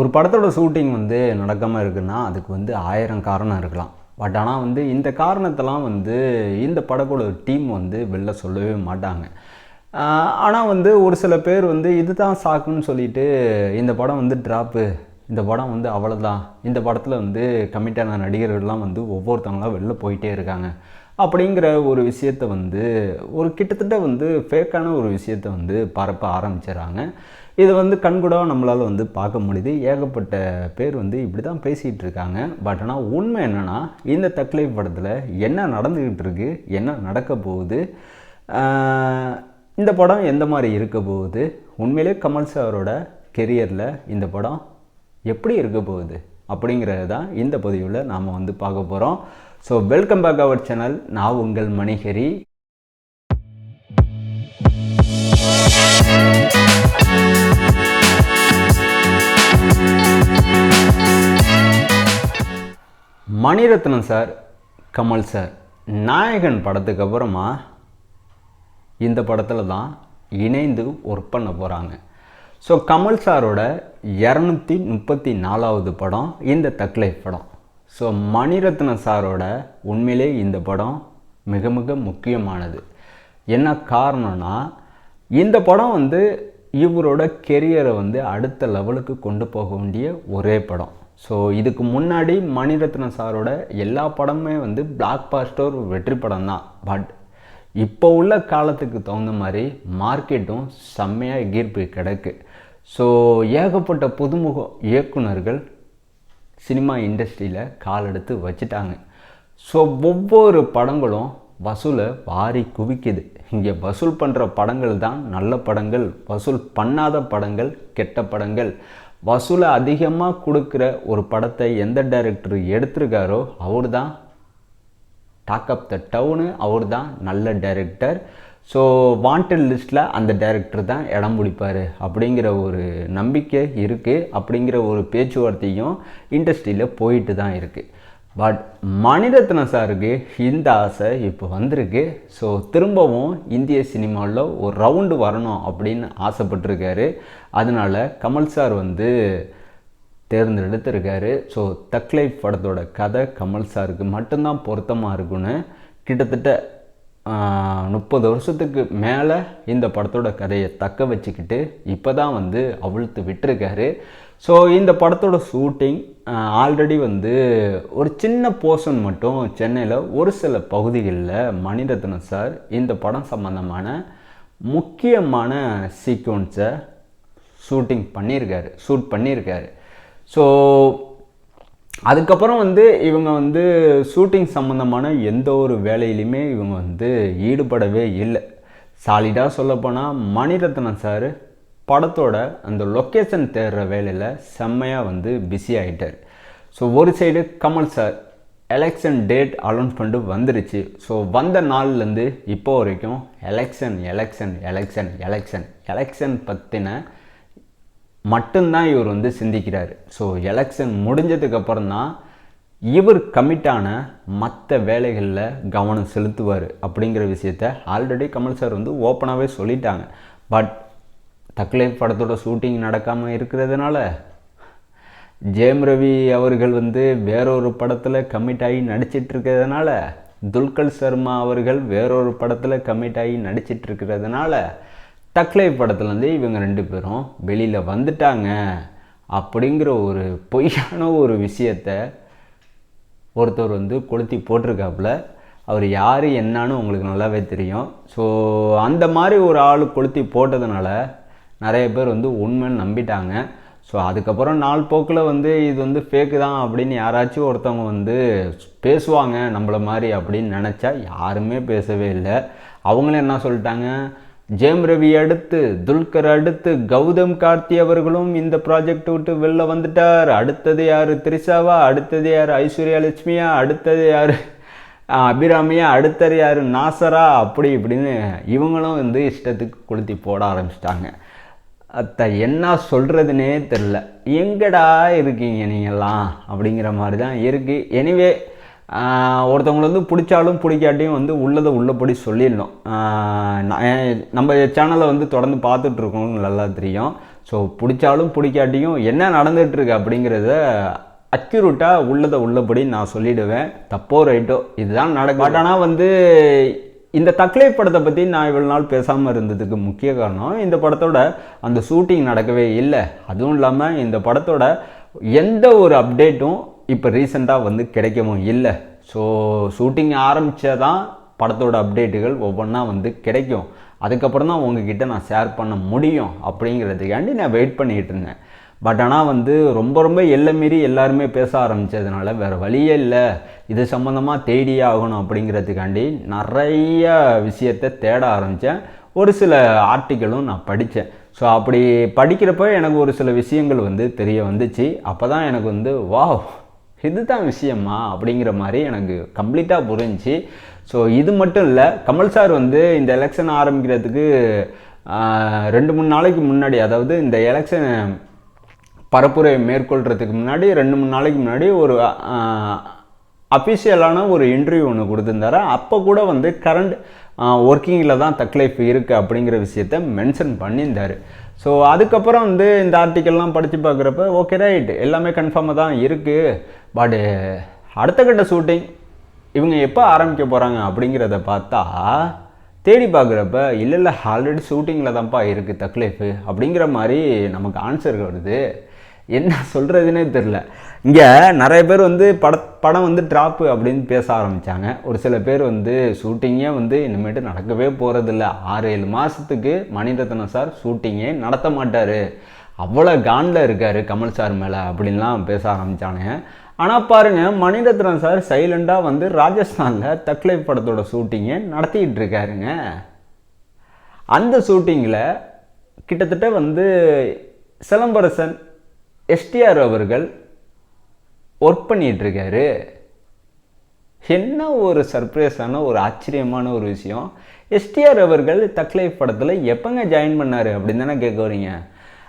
ஒரு படத்தோட ஷூட்டிங் வந்து நடக்காமல் இருக்குன்னா அதுக்கு வந்து ஆயிரம் காரணம் இருக்கலாம். பட் ஆனால் வந்து இந்த காரணத்தெல்லாம் வந்து இந்த படக்கூட டீம் வந்து வெளில சொல்லவே மாட்டாங்க. ஆனால் வந்து ஒரு சில பேர் வந்து இதுதான் சாக்குன்னு சொல்லிட்டு இந்த படம் வந்து ட்ராப்பு இந்த படம் வந்து அவ்வளோதான் இந்த படத்தில் வந்து கமிட்டான நடிகர்கள்லாம் வந்து ஒவ்வொருத்தவங்களாம் வெளில போயிட்டே இருக்காங்க. அப்படிங்கிற ஒரு விஷயத்தை வந்து ஒரு கிட்டத்தட்ட வந்து ஃபேக்கான ஒரு விஷயத்தை வந்து பரப்ப ஆரம்பிச்சிடறாங்க. இது வந்து கண்கூடாக நம்மளால் வந்து பார்க்க முடியுது. ஏகப்பட்ட பேர் வந்து இப்படி தான் பேசிகிட்டு இருக்காங்க. பட் ஆனால் உண்மை என்னென்னா இந்த தக்லைஃப் படத்தில் என்ன நடந்துக்கிட்டு இருக்குது என்ன நடக்க போகுது இந்த படம் எந்த மாதிரி இருக்க போகுது உண்மையிலே கமல் சாரோட கெரியரில் இந்த படம் எப்படி இருக்க போகுது அப்படிங்கிறது தான் இந்த பதிவில் நாம் வந்து பார்க்க போகிறோம் ஸோ வெல்கம் பேக் அவர் சேனல் நான் உங்கள் மணிஹரி மணிரத்னம் சார் கமல் சார் நாயகன் படத்துக்கு அப்புறமா இந்த படத்தில் தான் இணைந்து ஒர்க் பண்ண போகிறாங்க ஸோ கமல் சாரோட இரநூத்தி முப்பத்தி நாலாவது படம் இந்த தக்லைஃப் படம். ஸோ மணிரத்னம் சாரோட உண்மையிலே இந்த படம் மிக மிக முக்கியமானது. என்ன காரணம்னா இந்த படம் வந்து இவரோட கெரியரை வந்து அடுத்த லெவலுக்கு கொண்டு போக வேண்டிய ஒரே படம். ஸோ இதுக்கு முன்னாடி மணிரத்னம் சாரோட எல்லா படமுமே வந்து பிளாக் பாஸ்டர் வெற்றி படம் தான். பட் இப்போ உள்ள காலத்துக்கு தகுந்த மாதிரி மார்க்கெட்டும் செம்மையாக ஈர்ப்பு கிடக்கு. ஸோ ஏகப்பட்ட புதுமுக இயக்குனர்கள் சினிமா இண்டஸ்ட்ரியில் கால் எடுத்து வச்சுட்டாங்க. ஸோ ஒவ்வொரு படங்களும் வசூலை வாரி குவிக்குது. இங்கே வசூல் பண்ணுற படங்கள் தான் நல்ல படங்கள் வசூல் பண்ணாத படங்கள் கெட்ட படங்கள். வசூலை அதிகமாக கொடுக்குற ஒரு படத்தை எந்த டைரக்டர் எடுத்திருக்காரோ அவர் தான் டாக் அப் த டவுனு அவர் தான் நல்ல டைரக்டர். ஸோ வாண்டட் லிஸ்ட்டில் அந்த டைரக்டர் தான் இடம் பிடிப்பார் அப்படிங்கிற ஒரு நம்பிக்கை இருக்குது அப்படிங்கிற ஒரு பேச்சுவார்த்தையும் இண்டஸ்ட்ரியில் போயிட்டு தான் இருக்குது பட் மணிரத்ன சாருக்கு இந்த ஆசை இப்போ வந்திருக்கு. ஸோ திரும்பவும் இந்திய சினிமாவில் ஒரு ரவுண்டு வரணும் அப்படின்னு ஆசைப்பட்டிருக்காரு. அதனால் கமல் சார் வந்து தேர்ந்தெடுத்திருக்காரு. ஸோ தக்லைஃப் படத்தோட கதை கமல் சாருக்கு மட்டும்தான் பொருத்தமாக இருக்குன்னு கிட்டத்தட்ட முப்பது வருஷத்துக்கு மேலே இந்த படத்தோட கதையை தக்க வச்சுக்கிட்டு இப்போ தான் வந்து அவிழ்த்து விட்டுருக்காரு. ஸோ இந்த படத்தோட ஷூட்டிங் ஆல்ரெடி வந்து ஒரு சின்ன போர்ஷன் மட்டும் சென்னையில் ஒரு சில பகுதிகளில் மணிரத்னம் சார் இந்த படம் சம்மந்தமான முக்கியமான சீக்வன்ஸை ஷூட்டிங் பண்ணியிருக்காரு ஷூட் பண்ணியிருக்காரு ஸோ அதுக்கப்புறம் வந்து இவங்க வந்து ஷூட்டிங் சம்மந்தமான எந்த ஒரு வேலையிலையுமே இவங்க வந்து ஈடுபடவே இல்லை. சாலிடாக சொல்லப்போனால் மணிரத்னம் சார் படத்தோட அந்த லொக்கேஷன் தேடுற வேலையில் செம்மையாக வந்து பிஸி ஆகிட்டார் ஸோ ஒரு side Kamal sir election date announcement வந்துருச்சு. ஸோ வந்த நாள்லேருந்து இப்போ வரைக்கும் election election election election election பற்றின மட்டும்தான் இவர் வந்து சிந்திக்கிறார். ஸோ எலெக்ஷன் முடிஞ்சதுக்கப்புறம் தான் இவர் கமிட்டான மற்ற வேலைகளில் கவனம் செலுத்துவார் அப்படிங்கிற விஷயத்த ஆல்ரெடி கமல் சார் வந்து ஓப்பனாகவே சொல்லிட்டாங்க. பட் தக்லை படத்தோட ஷூட்டிங் நடக்காமல் இருக்கிறதுனால ஜெயம் ரவி அவர்கள் வந்து வேறொரு படத்தில் கமிட் ஆகி நடிச்சிட்டு இருக்கிறதுனால துல்கர் சர்மா அவர்கள் வேறொரு படத்தில் கமிட் ஆகி நடிச்சிட்டு இருக்கிறதுனால டக்லைவ் படத்துலேருந்து இவங்க ரெண்டு பேரும் வெளியில் வந்துட்டாங்க அப்படிங்கிற ஒரு பொய்யான ஒரு விஷயத்த ஒருத்தர் வந்து கொளுத்தி போட்டிருக்காப்புல. அவர் யார் என்னான்னு உங்களுக்கு நல்லாவே தெரியும். ஸோ அந்த மாதிரி ஒரு ஆள் கொளுத்தி போட்டதுனால நிறைய பேர் வந்து உண்மைன்னு நம்பிட்டாங்க. ஸோ அதுக்கப்புறம் நாள் போக்கில் வந்து இது வந்து ஃபேக்கு தான் அப்படின்னு யாராச்சும் ஒருத்தவங்க வந்து பேசுவாங்க நம்மள மாதிரி அப்படின்னு நினச்சா யாருமே பேசவே இல்லை. அவங்களும் என்ன சொல்லிட்டாங்க? ஜெயம் ரவி அடுத்து துல்கர் அடுத்து கௌதம் கார்த்தி அவர்களும் இந்த ப்ராஜெக்ட் விட்டு வெளில வந்துட்டார். அடுத்தது யார்? திரிஷாவா? அடுத்தது யார்? ஐஸ்வர்யா லட்சுமியா? அடுத்தது யார்? அபிராமியா? அடுத்தது யார்? நாசரா? அப்படி இப்படின்னு இவங்களும் வந்து இஷ்டத்துக்கு கொளுத்தி போட ஆரம்பிச்சிட்டாங்க. அத்த என்ன சொல்கிறதுனே தெரில எங்கடா இருக்கீங்க நீங்கள்லாம் அப்படிங்கிற மாதிரி தான் இருக்குது எனிவே ஒருத்தவங்களை வந்து பிடிச்சாலும் பிடிக்காட்டியும் வந்து உள்ளதை உள்ளபடி சொல்லிடணும். நான் நம்ம சேனலை வந்து தொடர்ந்து பார்த்துட்ருக்கோம் நல்லா தெரியும். ஸோ பிடிச்சாலும் பிடிக்காட்டியும் என்ன நடந்துகிட்ருக்கு அப்படிங்கிறத அக்யூரேட்டாக உள்ளதை உள்ளபடி நான் சொல்லிடுவேன். தப்போ ரைட்டோ இதுதான் நடக்கும் பட் ஆனால் வந்து இந்த தக்லை படத்தை பற்றி நான் இவ்வளோ நாள் பேசாமல் இருந்ததுக்கு முக்கிய காரணம் இந்த படத்தோட அந்த ஷூட்டிங் நடக்கவே இல்லை. அதுவும் இல்லாமல் இந்த படத்தோட எந்த ஒரு அப்டேட்டும் இப்போ ரீசெண்டாக வந்து கிடைக்கவும் இல்லை. ஸோ ஷூட்டிங் ஆரம்பித்ததான் படத்தோட அப்டேட்டுகள் ஒவ்வொன்றா வந்து கிடைக்கும். அதுக்கப்புறம் தான் உங்ககிட்ட நான் ஷேர் பண்ண முடியும் அப்படிங்கிறதுக்காண்டி நான் வெயிட் பண்ணிகிட்டு இருந்தேன். பட் ஆனால் வந்து ரொம்ப ரொம்ப எல்லை மீறி எல்லாருமே பேச ஆரம்பித்ததுனால வேறு வழியே இல்லை. இது சம்மந்தமாக தேடியே ஆகணும் அப்படிங்கிறதுக்காண்டி நிறைய விஷயத்தை தேட ஆரம்பித்தேன் ஒரு சில ஆர்டிக்கலும் நான் படித்தேன் ஸோ அப்படி படிக்கிறப்ப எனக்கு ஒரு சில விஷயங்கள் வந்து தெரிய வந்துச்சு. அப்போ தான் எனக்கு வந்து வாவ் இதுதான் விஷயமா அப்படிங்கிற மாதிரி எனக்கு கம்ப்ளீட்டாக புரிஞ்சு. ஸோ இது மட்டும் இல்லை கமல் சார் வந்து இந்த எலெக்ஷன் ஆரம்பிக்கிறதுக்கு ரெண்டு மூணு நாளைக்கு முன்னாடி அதாவது இந்த எலெக்ஷன் பரப்புரை மேற்கொள்கிறதுக்கு முன்னாடி ரெண்டு மூணு நாளைக்கு முன்னாடி ஒரு அஃபிஷியலான ஒரு இன்டர்வியூ ஒன்று கொடுத்துருந்தாரு. அப்போ கூட வந்து கரண்ட் ஒர்க்கிங்கில் தான் தக்லைஃப் இருக்குது அப்படிங்கிற விஷயத்த மென்ஷன் பண்ணியிருந்தார். ஸோ அதுக்கப்புறம் வந்து இந்த ஆர்டிக்கல்லாம் படித்து பார்க்குறப்ப ஓகே ரைட் எல்லாமே கன்ஃபார்மாக தான் இருக்குது பட் அடுத்த கட்ட ஷூட்டிங் இவங்க எப்போ ஆரம்பிக்க போகிறாங்க அப்படிங்கிறத பார்த்தா தேடி பார்க்குறப்ப இல்லை இல்லை ஆல்ரெடி ஷூட்டிங்கில் தான்ப்பா இருக்குது தக்லீஃபு அப்படிங்கிற மாதிரி நமக்கு ஆன்சர் வருது. என்ன சொல்கிறதுனே தெரில இங்கே நிறைய பேர் வந்து பட படம் வந்து ட்ராப்பு அப்படின்னு பேச ஆரம்பித்தாங்க ஒரு சில பேர் வந்து ஷூட்டிங்கே வந்து இனிமேட்டு நடக்கவே போகிறதில்ல ஆறு ஏழு மாதத்துக்கு மணிரத்னம் சார் ஷூட்டிங்கே நடத்த மாட்டார். அவ்வளோ காண்டில் இருக்கார் கமல் சார் மேலே அப்படின்லாம் பேச ஆரம்பித்தானுங்க ஆனால் பாருங்கள் மணிரத்னம் சார் சைலண்டாக வந்து ராஜஸ்தானில் தக்லை படத்தோட ஷூட்டிங்கை நடத்திக்கிட்டு இருக்காருங்க. அந்த ஷூட்டிங்கில் கிட்டத்தட்ட வந்து சிலம்பரசன் எஸ்டிஆர் அவர்கள் ஒர்க் பண்ணிகிட்ருக்காரு என்ன ஒரு சர்ப்ரைஸான ஒரு ஆச்சரியமான ஒரு விஷயம். எஸ்டிஆர் அவர்கள் தக்லைஃப் படத்தில் எப்போங்க ஜாயின் பண்ணார் அப்படின்னு தானே கேட்க வரீங்க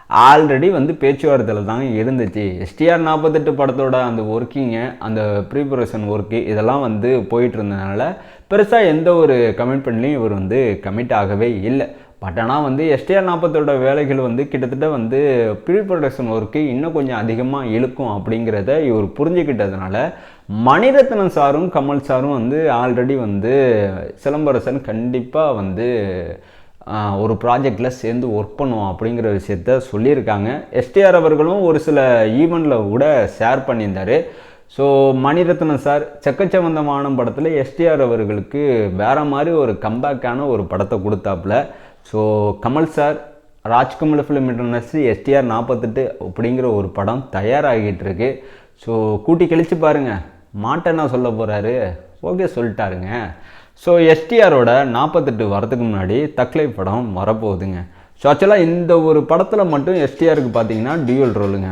ஆல்ரெடி வந்து பேச்சுவார்த்தையில் தாங்க இருந்துச்சு. எஸ்டிஆர் நாற்பத்தெட்டு படத்தோட அந்த ஒர்க்கிங்கு அந்த ப்ரிப்பரேஷன் ஒர்க்கு இதெல்லாம் வந்து போயிட்டு இருந்ததுனால பெருசாக எந்த ஒரு கமிட்மெண்ட்லையும் இவர் வந்து கமிட் ஆகவே இல்லை. பட் ஆனால் வந்து எஸ்டிஆர் நாற்பத்தோட வேலைகள் வந்து கிட்டத்தட்ட வந்து ப்ரீ ப்ரொடக்ஷன் ஒர்க்கு இன்னும் கொஞ்சம் அதிகமாக இழுக்கும் அப்படிங்கிறத இவர் புரிஞ்சுக்கிட்டதுனால மணிரத்னம் சாரும் கமல் சாரும் வந்து ஆல்ரெடி வந்து சிலம்பரசன் கண்டிப்பாக வந்து ஒரு ப்ராஜெக்டில் சேர்ந்து ஒர்க் பண்ணுவோம் அப்படிங்கிற விஷயத்த சொல்லியிருக்காங்க. எஸ்டிஆர் அவர்களும் ஒரு சில ஈவெண்ட்டில் கூட ஷேர் பண்ணியிருந்தார். ஸோ மணிரத்னம் சார் செக்கச்சவந்தமான படத்தில் எஸ்டிஆர் அவர்களுக்கு வேற மாதிரி ஒரு கம்பேக்கான ஒரு படத்தை கொடுத்தாப்புல. So Kamal sir Rajkamal film international STR நாற்பத்தெட்டு அப்படிங்கிற ஒரு படம் தயாராகிட்டு இருக்கு. ஸோ கூட்டி கழித்து பாருங்க. மாட்டேன்னா சொல்ல போகிறாரு ஓகே சொல்லிட்டாருங்க. ஸோ எஸ்டிஆரோட நாற்பத்தெட்டு வரதுக்கு முன்னாடி தக்லை படம் வரப்போகுதுங்க. ஸோ ஆக்சுவலாக இந்த ஒரு படத்தில் மட்டும் எஸ்டிஆருக்கு பார்த்தீங்கன்னா டியூல் ரோலுங்க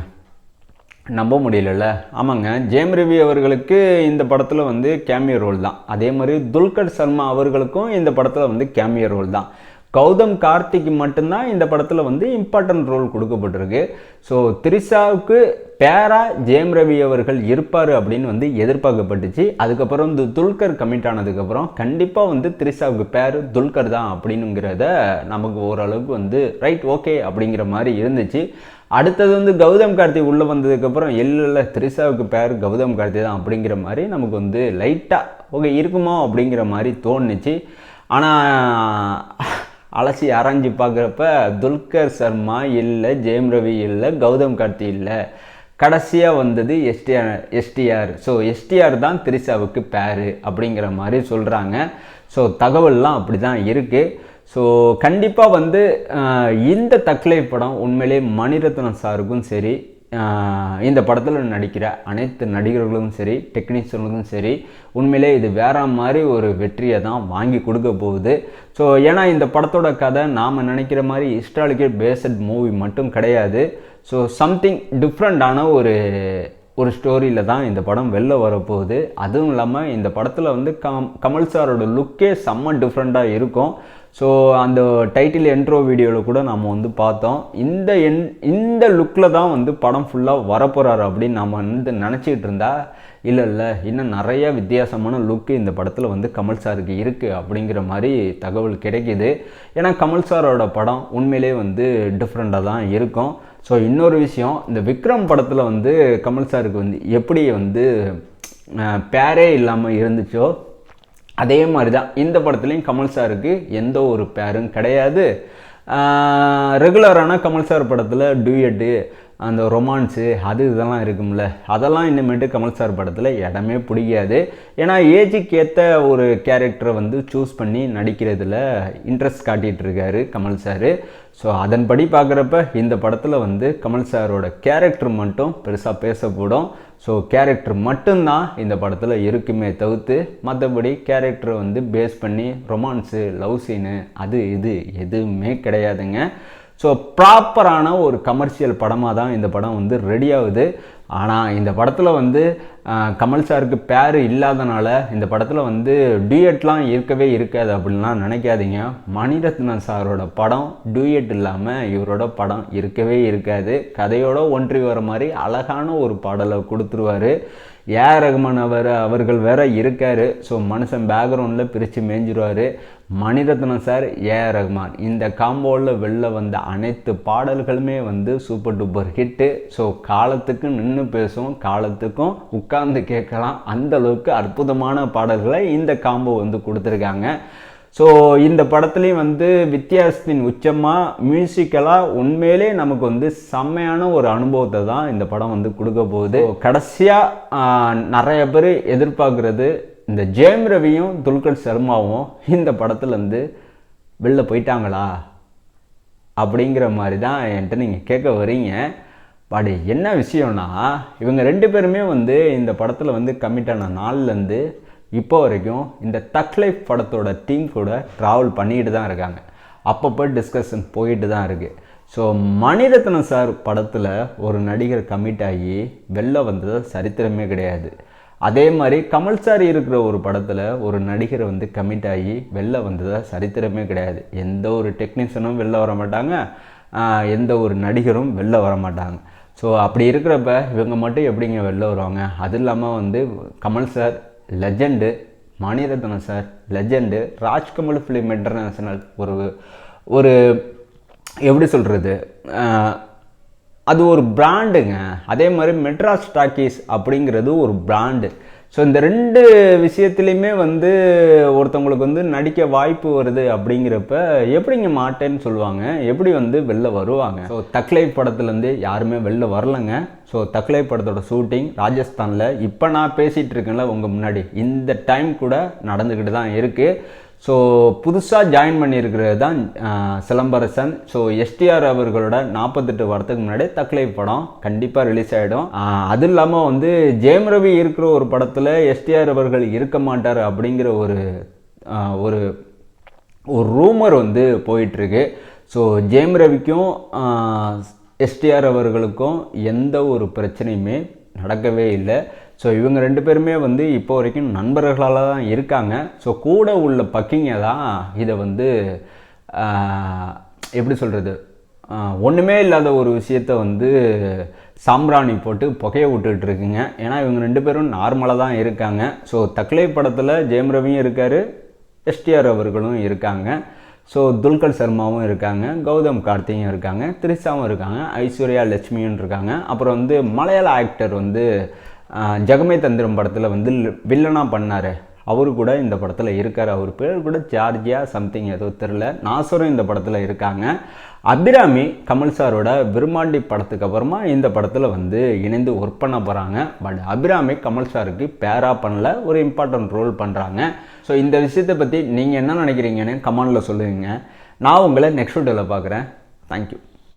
நம்ப முடியலல்ல. ஆமாங்க ஜேம் ரவி அவர்களுக்கு இந்த படத்தில் வந்து கேமியோ ரோல் தான். அதே மாதிரி துல்கர் சர்மா அவர்களுக்கும் இந்த படத்தில் வந்து கேமியோ ரோல் தான். கௌதம் கார்த்திக் மட்டும்தான் இந்த படத்தில் வந்து இம்பார்ட்டன்ட் ரோல் கொடுக்கப்பட்டிருக்கு. ஸோ த்ரிஷாவுக்கு பேரா ஜெயம் ரவி அவர்கள் இருப்பார் அப்படின்னு வந்து எதிர்பார்க்கப்பட்டுச்சு. அதுக்கப்புறம் இந்த துல்கர் கமிட் ஆனதுக்கப்புறம் கண்டிப்பாக வந்து த்ரிஷாவுக்கு பேர் துல்கர் தான் அப்படிங்கிறத நமக்கு ஓரளவுக்கு வந்து ரைட் ஓகே அப்படிங்கிற மாதிரி இருந்துச்சு. அடுத்தது வந்து கௌதம் கார்த்தி உள்ளே வந்ததுக்கப்புறம் இல்லை த்ரிஷாவுக்கு பேர் கௌதம் கார்த்தி தான் அப்படிங்கிற மாதிரி நமக்கு வந்து லைட்டாக ஓகே இருக்குமோ? அப்படிங்கிற மாதிரி தோணுச்சு. ஆனால் அலசி ஆராய்ஞ்சு பார்க்குறப்ப துல்கர் சர்மா இல்லை ஜெயம் ரவி இல்லை கௌதம் கார்த்தி இல்லை. கடைசியாக வந்தது எஸ்டிஆர் எஸ்டிஆர். ஸோ எஸ்டிஆர் தான் திரிசாவுக்கு பேரு அப்படிங்கிற மாதிரி சொல்கிறாங்க ஸோ தகவல்லாம் அப்படி தான் இருக்குது ஸோ கண்டிப்பாக வந்து இந்த தக்லை படம் உண்மையிலே மணிரத்னம் சாருக்கும் சரி இந்த படத்தில் நடிக்கிற அனைத்து நடிகர்களும் சரி டெக்னீஷியனுக்கும் சரி உண்மையிலே இது வேற மாதிரி ஒரு வெற்றியை தான் வாங்கி கொடுக்க போகுது. ஸோ ஏன்னா இந்த படத்தோட கதை நாம் நினைக்கிற மாதிரி ஹிஸ்டாலிக்கல் பேஸ்ட் மூவி மட்டும் கிடையாது. ஸோ சம்திங் டிஃப்ரெண்ட்டான ஒரு ஒரு ஸ்டோரியில் தான் இந்த படம் வெளில வரப்போகுது. அதுவும் இல்லாமல் இந்த படத்தில் வந்து கம் கமல் சாரோட லுக்கே செம்ம டிஃப்ரெண்ட்டாக இருக்கும். ஸோ அந்த டைட்டில் என்ட்ரோ வீடியோவில் கூட நம்ம வந்து பார்த்தோம். இந்த என் இந்த லுக்கில் தான் வந்து படம் ஃபுல்லாக வரப்போகிறாரு அப்படின்னு நம்ம வந்து நினச்சிக்கிட்டு இருந்தா இல்லை இல்லை இன்னும் நிறைய வித்தியாசமான லுக்கு இந்த படத்தில் வந்து கமல் சாருக்கு இருக்குது அப்படிங்கிற மாதிரி தகவல் கிடைக்கிது. ஏன்னா கமல் சாரோட படம் உண்மையிலே வந்து டிஃப்ரெண்ட்டாக தான் இருக்கும். ஸோ இன்னொரு விஷயம் இந்த விக்ரம் படத்தில் வந்து கமல் சாருக்கு வந்து எப்படி வந்து பேரே இல்லாமல் இருந்துச்சோ அதே மாதிரி தான் இந்த படத்துலையும் கமல் சாருக்கு எந்த ஒரு பேரும் கிடையாது. ரெகுலரான கமல் சார் படத்தில் டூயட்டு அந்த ரொமான்ஸு அது இதெல்லாம் இருக்கும்ல. அதெல்லாம் இனிமேட்டு கமல் சார் படத்தில் இடமே பிடிக்காது. ஏன்னா ஏஜுக்கு ஏற்ற ஒரு கேரக்டரை வந்து சூஸ் பண்ணி நடிக்கிறதுல இன்ட்ரெஸ்ட் காட்டிகிட்டு இருக்காரு கமல் சார் ஸோ அதன்படி பார்க்குறப்ப இந்த படத்தில் வந்து கமல் சாரோட கேரக்டர் மட்டும் பெருசாக பேசப்படும் ஸோ கேரக்டர் மட்டும்தான் இந்த படத்தில் இருக்குமே தவிர்த்து மற்றபடி கேரக்டர் வந்து பேஸ் பண்ணி ரொமான்ஸு லவ் சீனு அது இது எதுவுமே கிடையாதுங்க. ஸோ ப்ராப்பரான ஒரு கமர்ஷியல் படமாக தான் இந்த படம் வந்து ரெடி ஆகுது. ஆனால் இந்த படத்தில் வந்து கமல் சாருக்கு பேர் இல்லாதனால இந்த படத்தில் வந்து டூயட்லாம் இருக்கவே இருக்காது அப்படின்லாம் நினைக்காதீங்க. மணிரத்னம் சாரோட படம் டூயட் இல்லாமல் இவரோட படம் இருக்கவே இருக்காது. கதையோட ஒன்றி வர மாதிரி அழகான ஒரு பாடலை கொடுத்துருவாரு. ஏ ரகுமான் அவர்? அவர்கள் வேற இருக்கார். ஸோ மனுஷன் பேக்ரவுண்டில் பிரித்து மேய்ஞ்சிருவார் மணிரத்னம் சார் ஏ ரகுமான். இந்த காம்போவில் வெளில வந்த அனைத்து பாடல்களுமே வந்து சூப்பர் டூப்பர் ஹிட்டு ஸோ காலத்துக்கு நின்று பேசும் காலத்துக்கும் உட்கார்ந்து கேட்கலாம். அந்த அளவுக்கு அற்புதமான பாடல்களை இந்த காம்போ வந்து கொடுத்துருக்காங்க. ஸோ இந்த படத்துலேயும் வந்து வித்தியாசத்தின் உச்சமாக மியூசிக்கலாக உண்மையிலே நமக்கு வந்து செம்மையான ஒரு அனுபவத்தை தான் இந்த படம் வந்து கொடுக்க போகுது. கடைசியாக நிறைய பேர் எதிர்பார்க்குறது இந்த ஜெயம் ரவியும் துல்கர் சர்மாவும் இந்த படத்துலேருந்து வெளில போயிட்டாங்களா? அப்படிங்கிற மாதிரி தான் என்கிட்ட நீங்கள் கேட்க வரீங்க. பட் என்ன விஷயம்னா இவங்க ரெண்டு பேருமே வந்து இந்த படத்தில் வந்து கம்மிட்டான நாள்லேருந்து இப்போ வரைக்கும் இந்த தக் லைஃப் படத்தோட டீம் கூட ட்ராவல் பண்ணிட்டு தான் இருக்காங்க. அப்பப்போ டிஸ்கஷன் போயிட்டு தான் இருக்குது ஸோ மணிரத்னம் சார் படத்தில் ஒரு நடிகர் கமிட் ஆகி வெளில வந்தது சரித்திரமே கிடையாது. அதே மாதிரி கமல் சார் இருக்கிற ஒரு படத்தில் ஒரு நடிகர் வந்து கமிட் ஆகி வெளில வந்ததா சரித்திரமே கிடையாது. எந்த ஒரு டெக்னீஷியனும் வெளில வர மாட்டாங்க. எந்த ஒரு நடிகரும் வெளில வர மாட்டாங்க. ஸோ அப்படி இருக்கிறப்ப இவங்க மட்டும் எப்படிங்க வெளில வருவாங்க? அது இல்லாமல் வந்து Kamal sir legend Mani Ratnam sir legend Rajkamal film international ஒரு ஒரு எப்படி சொல்கிறது அது ஒரு பிராண்டுங்க அதே மாதிரி மெட்ராஸ் டாக்கீஸ் அப்படிங்கிறது ஒரு பிராண்டு ஸோ இந்த ரெண்டு விஷயத்துலையுமே வந்து ஒருத்தவங்களுக்கு வந்து நடிக்க வாய்ப்பு வருது அப்படிங்கிறப்ப எப்படிங்க மாட்டேன்னு சொல்லுவாங்க? எப்படி வந்து வெளில வருவாங்க? ஸோ தக்லை படத்துலேருந்து யாருமே வெளில வரலங்க. ஸோ தக்லை படத்தோட ஷூட்டிங் ராஜஸ்தானில். இப்போ நான் பேசிகிட்டு இருக்கேன்ல உங்கள் முன்னாடி. இந்த டைம் கூட நடந்துக்கிட்டு தான் இருக்குது ஸோ புதுசாக ஜாயின் பண்ணியிருக்கிறது தான் சிலம்பரசன். ஸோ எஸ்டிஆர் அவர்களோட நாற்பத்தெட்டு வாரத்துக்கு முன்னாடி தக்லை படம் கண்டிப்பாக ரிலீஸ் ஆகிடும் அது இல்லாமல் வந்து ஜெயம் ரவி இருக்கிற ஒரு படத்தில் எஸ்டிஆர் அவர்கள் இருக்க மாட்டார் அப்படிங்கிற ஒரு ஒரு ஒரு ரூமர் வந்து போயிட்டுருக்கு. ஸோ ஜெயம் ரவிக்கும் எஸ்டிஆர் அவர்களுக்கும் எந்த ஒரு பிரச்சனையுமே நடக்கவே இல்லை. ஸோ இவங்க ரெண்டு பேருமே வந்து இப்போ வரைக்கும் நண்பர்களால் தான் இருக்காங்க. ஸோ கூட உள்ள பக்கிங்க தான் இதை வந்து எப்படி சொல்கிறது ஒன்றுமே இல்லாத ஒரு விஷயத்த வந்து சாம்பிராணி போட்டு புகைய விட்டுட்டு இருக்குங்க. ஏன்னா இவங்க ரெண்டு பேரும் நார்மலாக தான் இருக்காங்க. ஸோ தக்லை படத்தில் ஜெயம் ரவியும் இருக்கார் எஸ்டிஆர் அவர்களும் இருக்காங்க. ஸோ துல்கர் சர்மாவும் இருக்காங்க கௌதம் கார்த்தியும் இருக்காங்க திரிஷாவும் இருக்காங்க ஐஸ்வர்யா லட்சுமியும் இருக்காங்க. அப்புறம் வந்து மலையாள ஆக்டர் வந்து ஜெகமே தந்திரம் படத்தில் வந்து வில்லனாக பண்ணார். அவரு கூட இந்த படத்தில் இருக்கார். அவர் பேர் கூட ஜார்ஜியா சம்திங் ஏதோ தெரில நாசரும் இந்த படத்தில் இருக்காங்க. அபிராமி கமல் சாரோட விரும்மாண்டி படத்துக்கு அப்புறமா இந்த படத்தில் வந்து இணைந்து ஒர்க் பண்ண போகிறாங்க பட் அபிராமி கமல் சாருக்கு பேரா பண்ணல ஒரு இம்பார்ட்டன்ட் ரோல் பண்ணுறாங்க ஸோ இந்த விஷயத்தை பற்றி நீங்கள் என்ன நினைக்கிறீங்கன்னு கமெண்டில் சொல்லுவீங்க. நான் உங்களை நெக்ஸ்ட் வீடியோவில் பார்க்குறேன். தேங்க்யூ